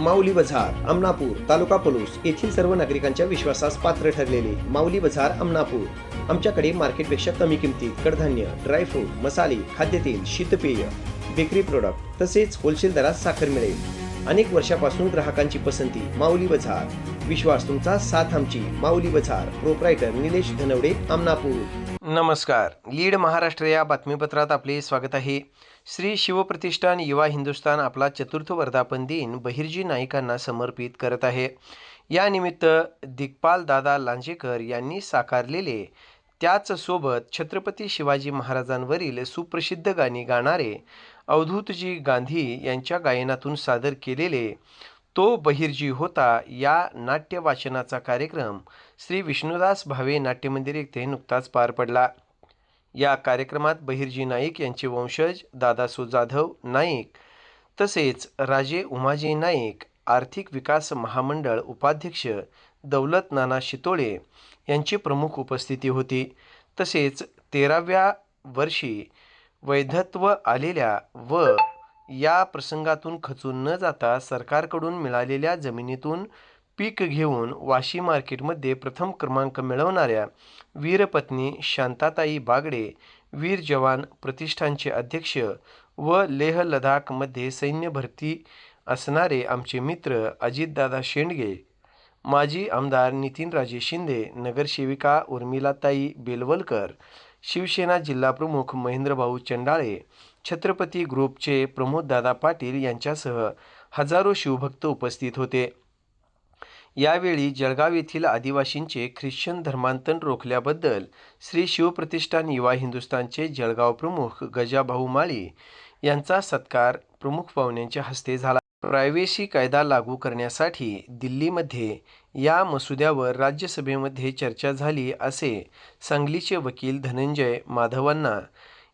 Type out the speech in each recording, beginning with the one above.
माऊली बझार अमनापूर तालुका पलूस येथील सर्व नागरिकांच्या विश्वासास पात्र ठरलेले माऊली बझार अमनापूर. आमच्याकडे मार्केटपेक्षा कमी किमतीत कडधान्य ड्रायफ्रूट मसाले खाद्यतेल शीतपेय बेकरी प्रोडक्ट तसेच होलसेल दरात साखर मिळेल. अनेक वर्षापासून ग्राहकांची पसंती माऊली बझार विश्वास तुमचा साथ आमची माऊली बझार प्रोप्रायटर निलेश धनवडे आमनापूर नमस्कार. लीड महाराष्ट्र या बातमीपत्रात आपले स्वागत आहे. श्री शिवप्रतिष्ठान युवा हिंदुस्थान आपला चतुर्थ वर्धापन दिन बहिर्जी नाईकांना समर्पित करत आहे. यानिमित्त दिग्पाल दादा लांजेकर यांनी साकारलेले त्याच सोबत छत्रपती शिवाजी महाराजांवरील सुप्रसिद्ध गाणी गाणारे अवधूतजी गांधी यांच्या गायनातून सादर केलेले तो बहिर्जी होता या नाट्य वाचनाचा कार्यक्रम. श्री विष्णुदास भावे नाट्यमंदिर येथे नुकताच पार पडला. या कार्यक्रमात बहिर्जी नाईक यांचे वंशज दादासू जाधव नाईक तसेच राजे उमाजी नाईक आर्थिक विकास महामंडळ उपाध्यक्ष दौलत नाना शितोळे यांची प्रमुख उपस्थिती होती. तसेच तेराव्या वर्षी वैधत्व आलेल्या व या प्रसंगातून खचून न जाता सरकारकडून मिळालेल्या जमिनीतून पीक घेऊन वाशी मार्केटमध्ये प्रथम क्रमांक मिळवणाऱ्या वीरपत्नी शांताताई बागडे वीर जवान प्रतिष्ठानचे अध्यक्ष व लेह लडाखमध्ये सैन्य भरती असणारे आमचे मित्र अजितदादा शेंडगे माजी आमदार नितीनराजे शिंदे नगरसेविका उर्मिलाताई बेलवलकर शिवसेना जिल्हाप्रमुख महेंद्रभाऊ चंडाळे छत्रपती ग्रुपचे प्रमोददादा पाटील यांच्यासह हजारो शिवभक्त उपस्थित होते. यावेळी जळगाव येथील आदिवासींचे ख्रिश्चन धर्मांतरण रोखल्याबद्दल श्री शिवप्रतिष्ठान युवा हिंदुस्थानचे जळगाव प्रमुख गजाभाऊ माळी यांचा सत्कार प्रमुख पाहुण्यांच्या हस्ते झाला. प्रायव्हेसी कायदा लागू करण्यासाठी दिल्लीमध्ये या मसुद्यावर राज्यसभेमध्ये चर्चा झाली असे सांगलीचे वकील धनंजय माधवांना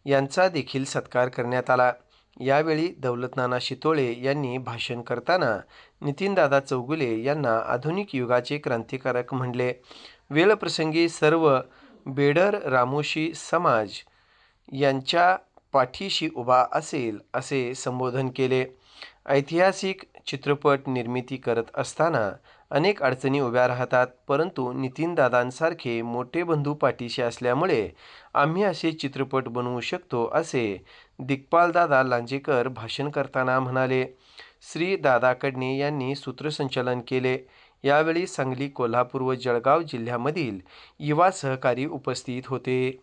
यांचा देखील सत्कार करण्यात आला. यावेळी दौलतनाना शितोळे यांनी भाषण करताना नितीनदादा चौगुले यांना आधुनिक युगाचे क्रांतिकारक म्हणले. वेळप्रसंगी सर्व बेडर रामोशी समाज यांच्या पाठीशी उभा असेल असे संबोधन केले. ऐतिहासिक चित्रपट निर्मिती करत असताना अनेक अडचणी उभ्या राहतात परंतु नितीनदादांसारखे मोठे बंधू पाठीशी असल्यामुळे आम्ही असे चित्रपट बनवू शकतो असे दिग्पालदादा लांजेकर भाषण करताना म्हणाले. श्री दादा कडणे यांनी सूत्रसंचालन केले. यावेळी सांगली कोल्हापूर व जळगाव जिल्ह्यामधील युवा सहकारी उपस्थित होते.